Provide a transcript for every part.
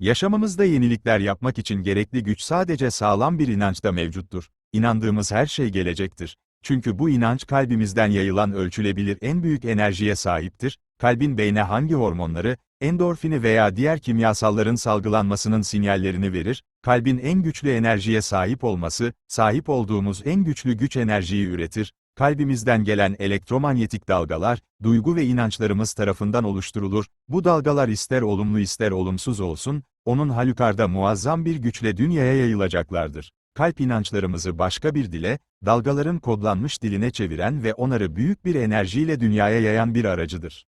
Yaşamımızda yenilikler yapmak için gerekli güç sadece sağlam bir inançta mevcuttur. İnandığımız her şey gelecektir. Çünkü bu inanç kalbimizden yayılan ölçülebilir en büyük enerjiye sahiptir. Kalbin beyne hangi hormonları, endorfini veya diğer kimyasalların salgılanmasının sinyallerini verir, kalbin en güçlü enerjiye sahip olması, sahip olduğumuz en güçlü güç enerjiyi üretir, kalbimizden gelen elektromanyetik dalgalar, duygu ve inançlarımız tarafından oluşturulur, bu dalgalar ister olumlu ister olumsuz olsun, onun halükarda muazzam bir güçle dünyaya yayılacaklardır. Kalp inançlarımızı başka bir dile, dalgaların kodlanmış diline çeviren ve onları büyük bir enerjiyle dünyaya yayan bir aracıdır.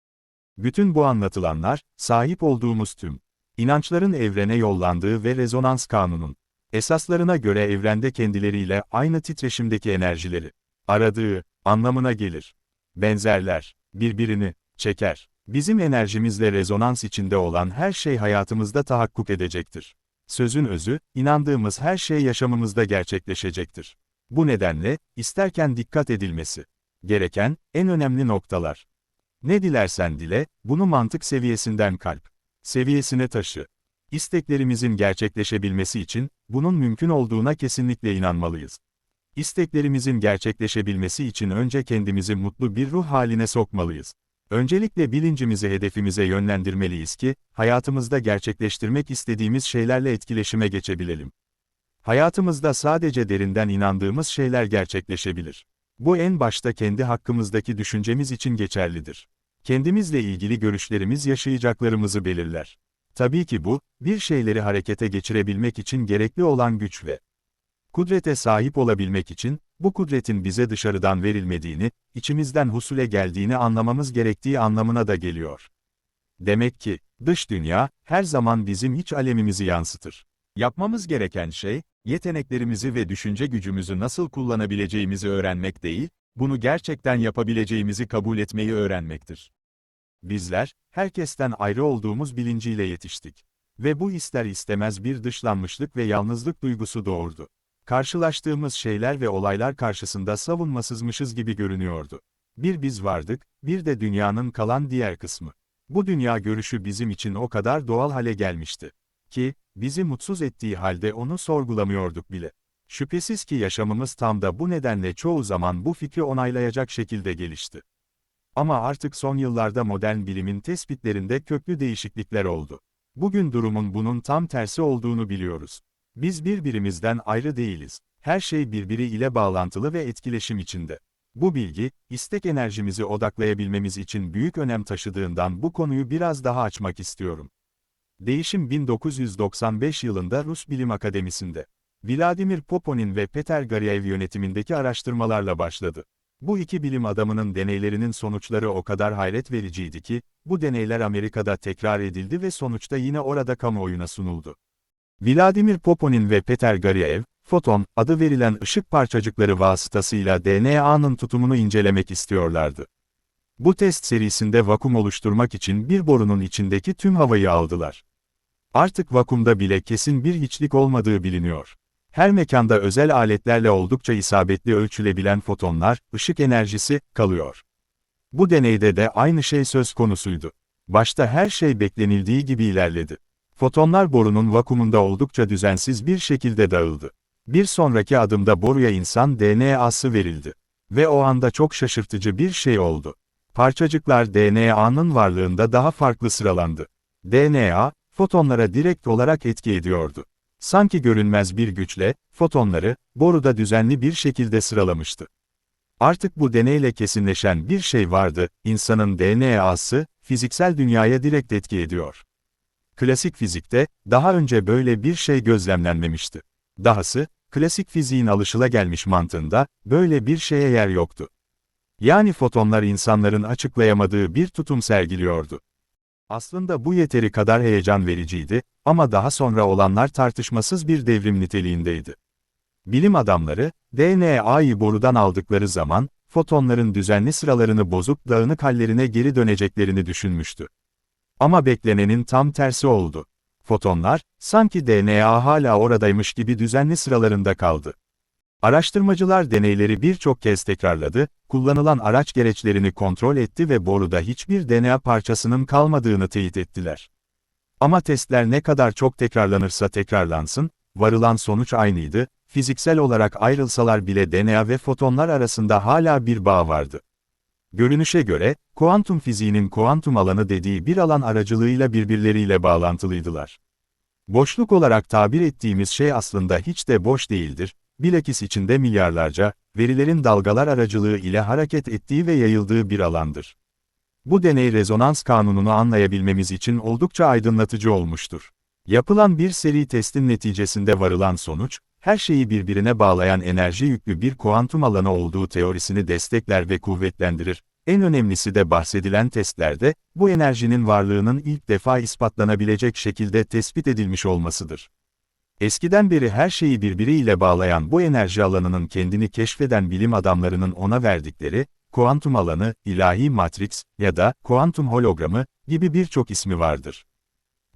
Bütün bu anlatılanlar, sahip olduğumuz tüm inançların evrene yollandığı ve rezonans kanunun esaslarına göre evrende kendileriyle aynı titreşimdeki enerjileri aradığı anlamına gelir. Benzerler, birbirini çeker. Bizim enerjimizle rezonans içinde olan her şey hayatımızda tahakkuk edecektir. Sözün özü, inandığımız her şey yaşamımızda gerçekleşecektir. Bu nedenle, isterken dikkat edilmesi gereken en önemli noktalar. Ne dilersen dile, bunu mantık seviyesinden kalp seviyesine taşı. İsteklerimizin gerçekleşebilmesi için, bunun mümkün olduğuna kesinlikle inanmalıyız. İsteklerimizin gerçekleşebilmesi için önce kendimizi mutlu bir ruh haline sokmalıyız. Öncelikle bilincimizi hedefimize yönlendirmeliyiz ki, hayatımızda gerçekleştirmek istediğimiz şeylerle etkileşime geçebilelim. Hayatımızda sadece derinden inandığımız şeyler gerçekleşebilir. Bu en başta kendi hakkımızdaki düşüncemiz için geçerlidir. Kendimizle ilgili görüşlerimiz yaşayacaklarımızı belirler. Tabii ki bu, bir şeyleri harekete geçirebilmek için gerekli olan güç ve kudrete sahip olabilmek için, bu kudretin bize dışarıdan verilmediğini, içimizden husule geldiğini anlamamız gerektiği anlamına da geliyor. Demek ki, dış dünya, her zaman bizim iç alemimizi yansıtır. Yapmamız gereken şey, yeteneklerimizi ve düşünce gücümüzü nasıl kullanabileceğimizi öğrenmek değil, bunu gerçekten yapabileceğimizi kabul etmeyi öğrenmektir. Bizler, herkesten ayrı olduğumuz bilinciyle yetiştik. Ve bu ister istemez bir dışlanmışlık ve yalnızlık duygusu doğurdu. Karşılaştığımız şeyler ve olaylar karşısında savunmasızmışız gibi görünüyordu. Bir biz vardık, bir de dünyanın kalan diğer kısmı. Bu dünya görüşü bizim için o kadar doğal hale gelmişti. Ki, bizi mutsuz ettiği halde onu sorgulamıyorduk bile. Şüphesiz ki yaşamımız tam da bu nedenle çoğu zaman bu fikri onaylayacak şekilde gelişti. Ama artık son yıllarda modern bilimin tespitlerinde köklü değişiklikler oldu. Bugün durumun bunun tam tersi olduğunu biliyoruz. Biz birbirimizden ayrı değiliz. Her şey birbiri ile bağlantılı ve etkileşim içinde. Bu bilgi, istek enerjimizi odaklayabilmemiz için büyük önem taşıdığından bu konuyu biraz daha açmak istiyorum. Değişim 1995 yılında Rus Bilim Akademisi'nde. Vladimir Poponin ve Peter Garyaev yönetimindeki araştırmalarla başladı. Bu iki bilim adamının deneylerinin sonuçları o kadar hayret vericiydi ki, bu deneyler Amerika'da tekrar edildi ve sonuçta yine orada kamuoyuna sunuldu. Vladimir Poponin ve Peter Garyaev, foton adı verilen ışık parçacıkları vasıtasıyla DNA'nın tutumunu incelemek istiyorlardı. Bu test serisinde vakum oluşturmak için bir borunun içindeki tüm havayı aldılar. Artık vakumda bile kesin bir hiçlik olmadığı biliniyor. Her mekanda özel aletlerle oldukça isabetli ölçülebilen fotonlar, ışık enerjisi, kalıyor. Bu deneyde de aynı şey söz konusuydu. Başta her şey beklenildiği gibi ilerledi. Fotonlar borunun vakumunda oldukça düzensiz bir şekilde dağıldı. Bir sonraki adımda boruya insan DNA'sı verildi. Ve o anda çok şaşırtıcı bir şey oldu. Parçacıklar DNA'nın varlığında daha farklı sıralandı. DNA, fotonlara direkt olarak etki ediyordu. Sanki görünmez bir güçle, fotonları, boruda düzenli bir şekilde sıralamıştı. Artık bu deneyle kesinleşen bir şey vardı, insanın DNA'sı, fiziksel dünyaya direkt etki ediyor. Klasik fizikte, daha önce böyle bir şey gözlemlenmemişti. Dahası, klasik fiziğin alışılagelmiş mantığında, böyle bir şeye yer yoktu. Yani fotonlar insanların açıklayamadığı bir tutum sergiliyordu. Aslında bu yeteri kadar heyecan vericiydi, ama daha sonra olanlar tartışmasız bir devrim niteliğindeydi. Bilim adamları, DNA'yı borudan aldıkları zaman, fotonların düzenli sıralarını bozup dağınık hallerine geri döneceklerini düşünmüştü. Ama beklenenin tam tersi oldu. Fotonlar, sanki DNA hala oradaymış gibi düzenli sıralarında kaldı. Araştırmacılar deneyleri birçok kez tekrarladı, kullanılan araç gereçlerini kontrol etti ve boruda hiçbir DNA parçasının kalmadığını teyit ettiler. Ama testler ne kadar çok tekrarlanırsa tekrarlansın, varılan sonuç aynıydı, fiziksel olarak ayrılsalar bile DNA ve fotonlar arasında hala bir bağ vardı. Görünüşe göre, kuantum fiziğinin kuantum alanı dediği bir alan aracılığıyla birbirleriyle bağlantılıydılar. Boşluk olarak tabir ettiğimiz şey aslında hiç de boş değildir, bilakis içinde milyarlarca, verilerin dalgalar aracılığı ile hareket ettiği ve yayıldığı bir alandır. Bu deney rezonans kanununu anlayabilmemiz için oldukça aydınlatıcı olmuştur. Yapılan bir seri testin neticesinde varılan sonuç, her şeyi birbirine bağlayan enerji yüklü bir kuantum alanı olduğu teorisini destekler ve kuvvetlendirir. En önemlisi de bahsedilen testlerde, bu enerjinin varlığının ilk defa ispatlanabilecek şekilde tespit edilmiş olmasıdır. Eskiden beri her şeyi birbiriyle bağlayan bu enerji alanının kendini keşfeden bilim adamlarının ona verdikleri, kuantum alanı, ilahi matrix ya da kuantum hologramı gibi birçok ismi vardır.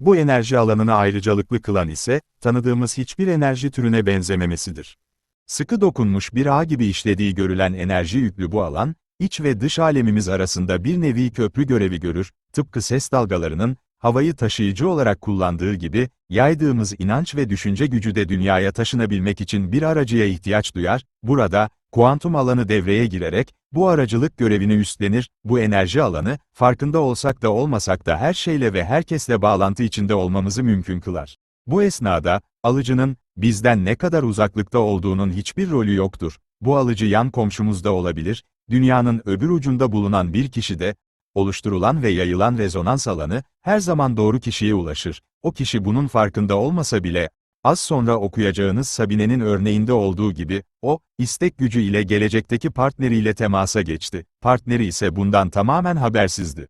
Bu enerji alanını ayrıcalıklı kılan ise, tanıdığımız hiçbir enerji türüne benzememesidir. Sıkı dokunmuş bir ağ gibi işlediği görülen enerji yüklü bu alan, iç ve dış alemimiz arasında bir nevi köprü görevi görür, tıpkı ses dalgalarının, havayı taşıyıcı olarak kullandığı gibi, yaydığımız inanç ve düşünce gücü de dünyaya taşınabilmek için bir aracıya ihtiyaç duyar, burada, kuantum alanı devreye girerek, bu aracılık görevini üstlenir, bu enerji alanı, farkında olsak da olmasak da her şeyle ve herkesle bağlantı içinde olmamızı mümkün kılar. Bu esnada, alıcının, bizden ne kadar uzaklıkta olduğunun hiçbir rolü yoktur. Bu alıcı yan komşumuzda olabilir, dünyanın öbür ucunda bulunan bir kişi de, oluşturulan ve yayılan rezonans alanı, her zaman doğru kişiye ulaşır. O kişi bunun farkında olmasa bile, az sonra okuyacağınız Sabine'nin örneğinde olduğu gibi, o, istek gücü ile gelecekteki partneriyle temasa geçti. Partneri ise bundan tamamen habersizdi.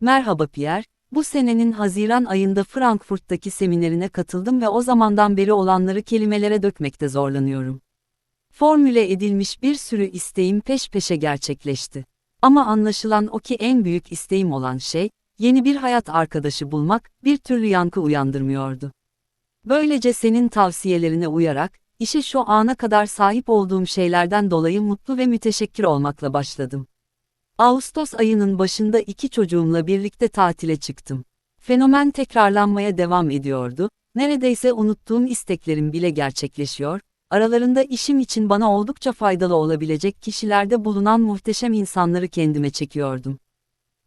Merhaba Pierre, bu senenin Haziran ayında Frankfurt'taki seminerine katıldım ve o zamandan beri olanları kelimelere dökmekte zorlanıyorum. Formüle edilmiş bir sürü isteğim peş peşe gerçekleşti. Ama anlaşılan o ki en büyük isteğim olan şey, yeni bir hayat arkadaşı bulmak, bir türlü yankı uyandırmıyordu. Böylece senin tavsiyelerine uyarak, işe şu ana kadar sahip olduğum şeylerden dolayı mutlu ve müteşekkir olmakla başladım. Ağustos ayının başında iki çocuğumla birlikte tatile çıktım. Fenomen tekrarlanmaya devam ediyordu, neredeyse unuttuğum isteklerim bile gerçekleşiyor, aralarında işim için bana oldukça faydalı olabilecek kişilerde bulunan muhteşem insanları kendime çekiyordum.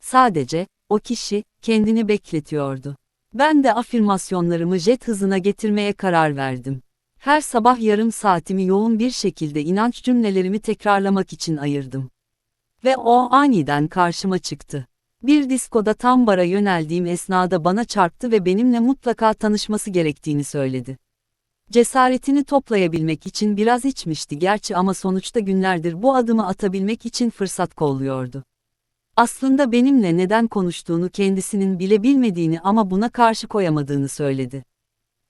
Sadece, o kişi, kendini bekletiyordu. Ben de afirmasyonlarımı jet hızına getirmeye karar verdim. Her sabah yarım saatimi yoğun bir şekilde inanç cümlelerimi tekrarlamak için ayırdım. Ve o aniden karşıma çıktı. Bir diskoda tam bara yöneldiğim esnada bana çarptı ve benimle mutlaka tanışması gerektiğini söyledi. Cesaretini toplayabilmek için biraz içmişti gerçi ama sonuçta günlerdir bu adımı atabilmek için fırsat kolluyordu. Aslında benimle neden konuştuğunu kendisinin bile bilmediğini ama buna karşı koyamadığını söyledi.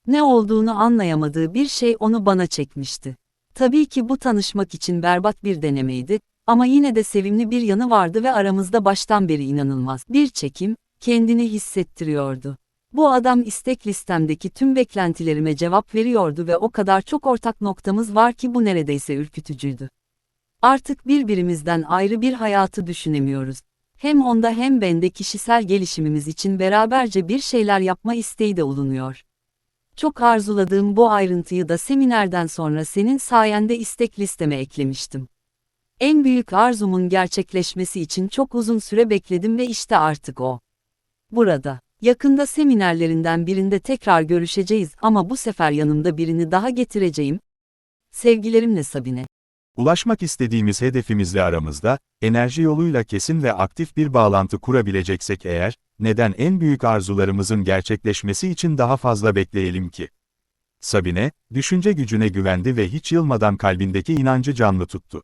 Ne olduğunu anlayamadığı bir şey onu bana çekmişti. Tabii ki bu tanışmak için berbat bir denemeydi ama yine de sevimli bir yanı vardı ve aramızda baştan beri inanılmaz bir çekim, kendini hissettiriyordu. Bu adam istek listemdeki tüm beklentilerime cevap veriyordu ve o kadar çok ortak noktamız var ki bu neredeyse ürkütücüydü. Artık birbirimizden ayrı bir hayatı düşünemiyoruz. Hem onda hem bende kişisel gelişimimiz için beraberce bir şeyler yapma isteği de olunuyor. Çok arzuladığım bu ayrıntıyı da seminerden sonra senin sayende istek listeme eklemiştim. En büyük arzumun gerçekleşmesi için çok uzun süre bekledim ve işte artık o. Burada. Yakında seminerlerinden birinde tekrar görüşeceğiz ama bu sefer yanımda birini daha getireceğim. Sevgilerimle Sabine. Ulaşmak istediğimiz hedefimizle aramızda, enerji yoluyla kesin ve aktif bir bağlantı kurabileceksek eğer, neden en büyük arzularımızın gerçekleşmesi için daha fazla bekleyelim ki? Sabine, düşünce gücüne güvendi ve hiç yılmadan kalbindeki inancı canlı tuttu.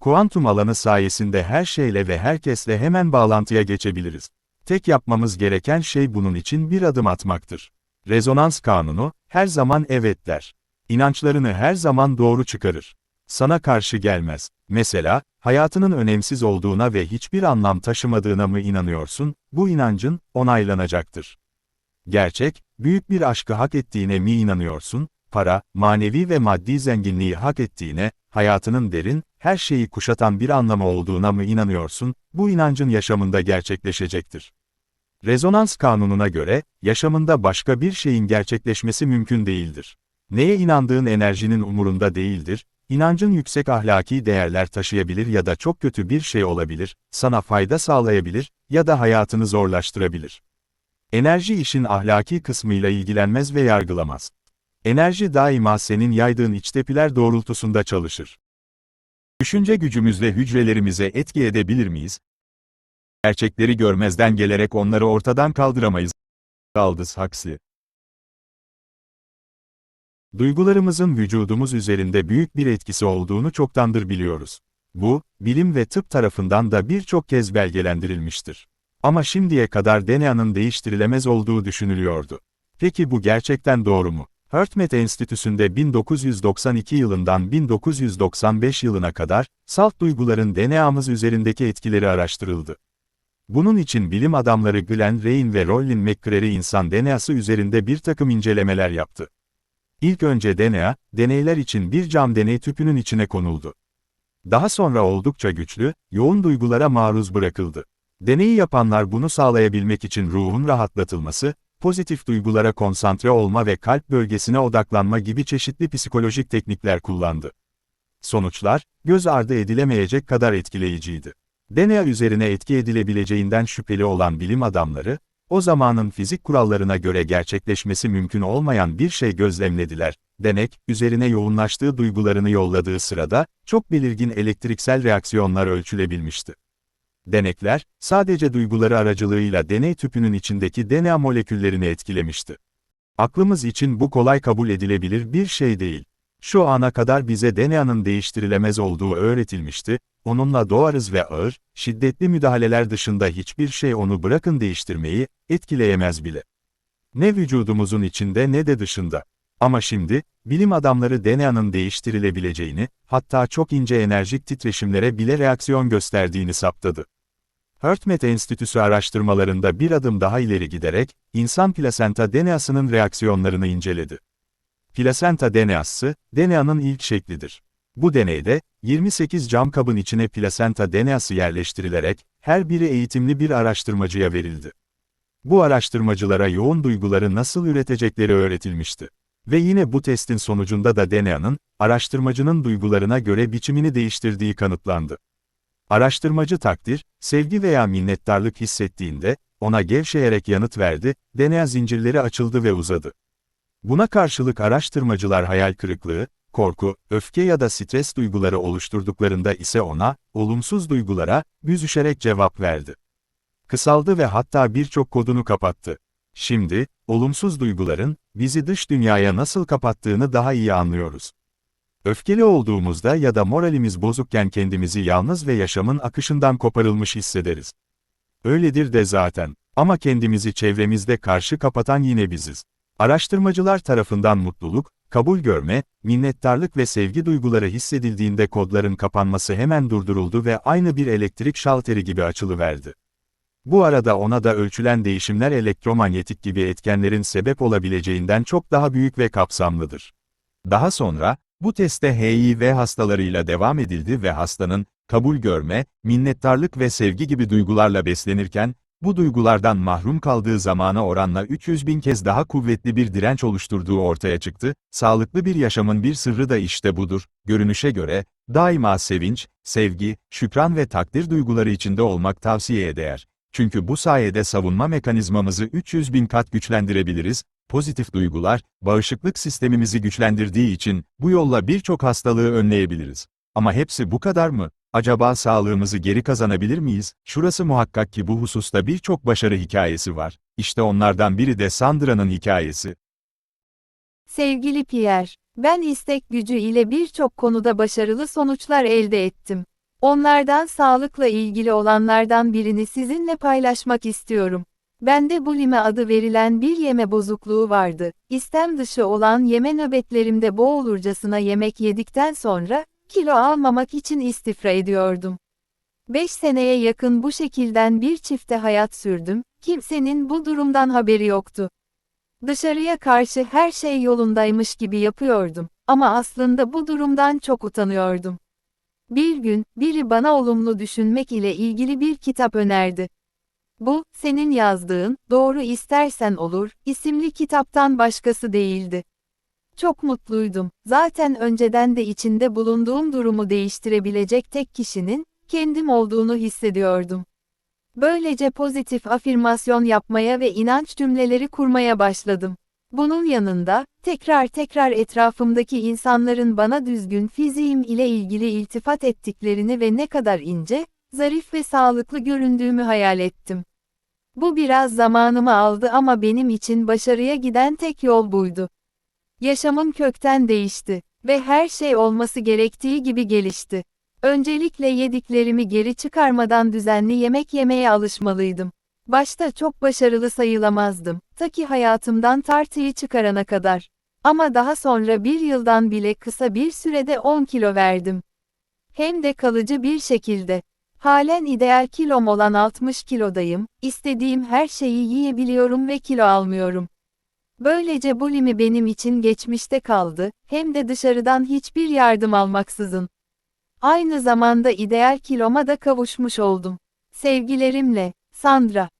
Kuantum alanı sayesinde her şeyle ve herkesle hemen bağlantıya geçebiliriz. Tek yapmamız gereken şey bunun için bir adım atmaktır. Rezonans kanunu, her zaman evet der. İnançlarını her zaman doğru çıkarır. Sana karşı gelmez. Mesela, hayatının önemsiz olduğuna ve hiçbir anlam taşımadığına mı inanıyorsun, bu inancın, onaylanacaktır. Gerçek, büyük bir aşkı hak ettiğine mi inanıyorsun, para, manevi ve maddi zenginliği hak ettiğine, hayatının derin, her şeyi kuşatan bir anlamı olduğuna mı inanıyorsun, bu inancın yaşamında gerçekleşecektir. Rezonans kanununa göre, yaşamında başka bir şeyin gerçekleşmesi mümkün değildir. Neye inandığın enerjinin umurunda değildir, inancın yüksek ahlaki değerler taşıyabilir ya da çok kötü bir şey olabilir, sana fayda sağlayabilir ya da hayatını zorlaştırabilir. Enerji işin ahlaki kısmıyla ilgilenmez ve yargılamaz. Enerji daima senin yaydığın içtepiler doğrultusunda çalışır. Düşünce gücümüzle hücrelerimize etki edebilir miyiz? Gerçekleri görmezden gelerek onları ortadan kaldıramayız. Aldous Huxley Duygularımızın vücudumuz üzerinde büyük bir etkisi olduğunu çoktandır biliyoruz. Bu, bilim ve tıp tarafından da birçok kez belgelendirilmiştir. Ama şimdiye kadar DNA'nın değiştirilemez olduğu düşünülüyordu. Peki bu gerçekten doğru mu? HeartMath Enstitüsü'nde 1992 yılından 1995 yılına kadar, salt duyguların DNA'mız üzerindeki etkileri araştırıldı. Bunun için bilim adamları Glenn Rein ve Rollin McCrary insan DNA'sı üzerinde bir takım incelemeler yaptı. İlk önce DNA, deneyler için bir cam deney tüpünün içine konuldu. Daha sonra oldukça güçlü, yoğun duygulara maruz bırakıldı. Deneyi yapanlar bunu sağlayabilmek için ruhun rahatlatılması, pozitif duygulara konsantre olma ve kalp bölgesine odaklanma gibi çeşitli psikolojik teknikler kullandı. Sonuçlar, göz ardı edilemeyecek kadar etkileyiciydi. DNA üzerine etki edilebileceğinden şüpheli olan bilim adamları, o zamanın fizik kurallarına göre gerçekleşmesi mümkün olmayan bir şey gözlemlediler. Denek, üzerine yoğunlaştığı duygularını yolladığı sırada, çok belirgin elektriksel reaksiyonlar ölçülebilmişti. Denekler, sadece duyguları aracılığıyla deney tüpünün içindeki DNA moleküllerini etkilemişti. Aklımız için bu kolay kabul edilebilir bir şey değil. Şu ana kadar bize DNA'nın değiştirilemez olduğu öğretilmişti, onunla doğarız ve ağır, şiddetli müdahaleler dışında hiçbir şey onu bırakın değiştirmeyi, etkileyemez bile. Ne vücudumuzun içinde ne de dışında. Ama şimdi, bilim adamları DNA'nın değiştirilebileceğini, hatta çok ince enerjik titreşimlere bile reaksiyon gösterdiğini saptadı. HeartMath Enstitüsü araştırmalarında bir adım daha ileri giderek, insan plasenta DNA'sının reaksiyonlarını inceledi. Plasenta DNA'sı, DNA'nın ilk şeklidir. Bu deneyde, 28 cam kabın içine plasenta DNA'sı yerleştirilerek, her biri eğitimli bir araştırmacıya verildi. Bu araştırmacılara yoğun duyguları nasıl üretecekleri öğretilmişti. Ve yine bu testin sonucunda da DNA'nın, araştırmacının duygularına göre biçimini değiştirdiği kanıtlandı. Araştırmacı takdir, sevgi veya minnettarlık hissettiğinde, ona gevşeyerek yanıt verdi, DNA zincirleri açıldı ve uzadı. Buna karşılık araştırmacılar hayal kırıklığı, korku, öfke ya da stres duyguları oluşturduklarında ise ona, olumsuz duygulara, büzüşerek cevap verdi. Kısaldı ve hatta birçok kodunu kapattı. Şimdi, olumsuz duyguların, bizi dış dünyaya nasıl kapattığını daha iyi anlıyoruz. Öfkeli olduğumuzda ya da moralimiz bozukken kendimizi yalnız ve yaşamın akışından koparılmış hissederiz. Öyledir de zaten. Ama kendimizi çevremizde karşı kapatan yine biziz. Araştırmacılar tarafından mutluluk, kabul görme, minnettarlık ve sevgi duyguları hissedildiğinde kodların kapanması hemen durduruldu ve aynı bir elektrik şalteri gibi açılıverdi. Bu arada ona da ölçülen değişimler elektromanyetik gibi etkenlerin sebep olabileceğinden çok daha büyük ve kapsamlıdır. Daha sonra, bu teste HIV hastalarıyla devam edildi ve hastanın, kabul görme, minnettarlık ve sevgi gibi duygularla beslenirken, bu duygulardan mahrum kaldığı zamana oranla 300 bin kez daha kuvvetli bir direnç oluşturduğu ortaya çıktı, sağlıklı bir yaşamın bir sırrı da işte budur, görünüşe göre, daima sevinç, sevgi, şükran ve takdir duyguları içinde olmak tavsiyeye değer. Çünkü bu sayede savunma mekanizmamızı 300 bin kat güçlendirebiliriz, pozitif duygular, bağışıklık sistemimizi güçlendirdiği için, bu yolla birçok hastalığı önleyebiliriz. Ama hepsi bu kadar mı? Acaba sağlığımızı geri kazanabilir miyiz? Şurası muhakkak ki bu hususta birçok başarı hikayesi var. İşte onlardan biri de Sandra'nın hikayesi. Sevgili Pierre, ben istek gücü ile birçok konuda başarılı sonuçlar elde ettim. Onlardan sağlıkla ilgili olanlardan birini sizinle paylaşmak istiyorum. Bende bulime adı verilen bir yeme bozukluğu vardı. İstem dışı olan yeme nöbetlerimde boğulurcasına yemek yedikten sonra, kilo almamak için istifra ediyordum. 5 seneye yakın bu şekilden bir çifte hayat sürdüm, kimsenin bu durumdan haberi yoktu. Dışarıya karşı her şey yolundaymış gibi yapıyordum, ama aslında bu durumdan çok utanıyordum. Bir gün, biri bana olumlu düşünmek ile ilgili bir kitap önerdi. Bu, senin yazdığın, Doğru İstersen Olur, isimli kitaptan başkası değildi. Çok mutluydum. Zaten önceden de içinde bulunduğum durumu değiştirebilecek tek kişinin, kendim olduğunu hissediyordum. Böylece pozitif afirmasyon yapmaya ve inanç cümleleri kurmaya başladım. Bunun yanında, tekrar tekrar etrafımdaki insanların bana düzgün fiziğim ile ilgili iltifat ettiklerini ve ne kadar ince, zarif ve sağlıklı göründüğümü hayal ettim. Bu biraz zamanımı aldı ama benim için başarıya giden tek yol buydu. Yaşamım kökten değişti ve her şey olması gerektiği gibi gelişti. Öncelikle yediklerimi geri çıkarmadan düzenli yemek yemeye alışmalıydım. Başta çok başarılı sayılamazdım, ta ki hayatımdan tartıyı çıkarana kadar. Ama daha sonra bir yıldan bile kısa bir sürede 10 kilo verdim. Hem de kalıcı bir şekilde. Halen ideal kilom olan 60 kilodayım, istediğim her şeyi yiyebiliyorum ve kilo almıyorum. Böylece bulimi benim için geçmişte kaldı, hem de dışarıdan hiçbir yardım almaksızın. Aynı zamanda ideal kiloma da kavuşmuş oldum. Sevgilerimle, Sandra.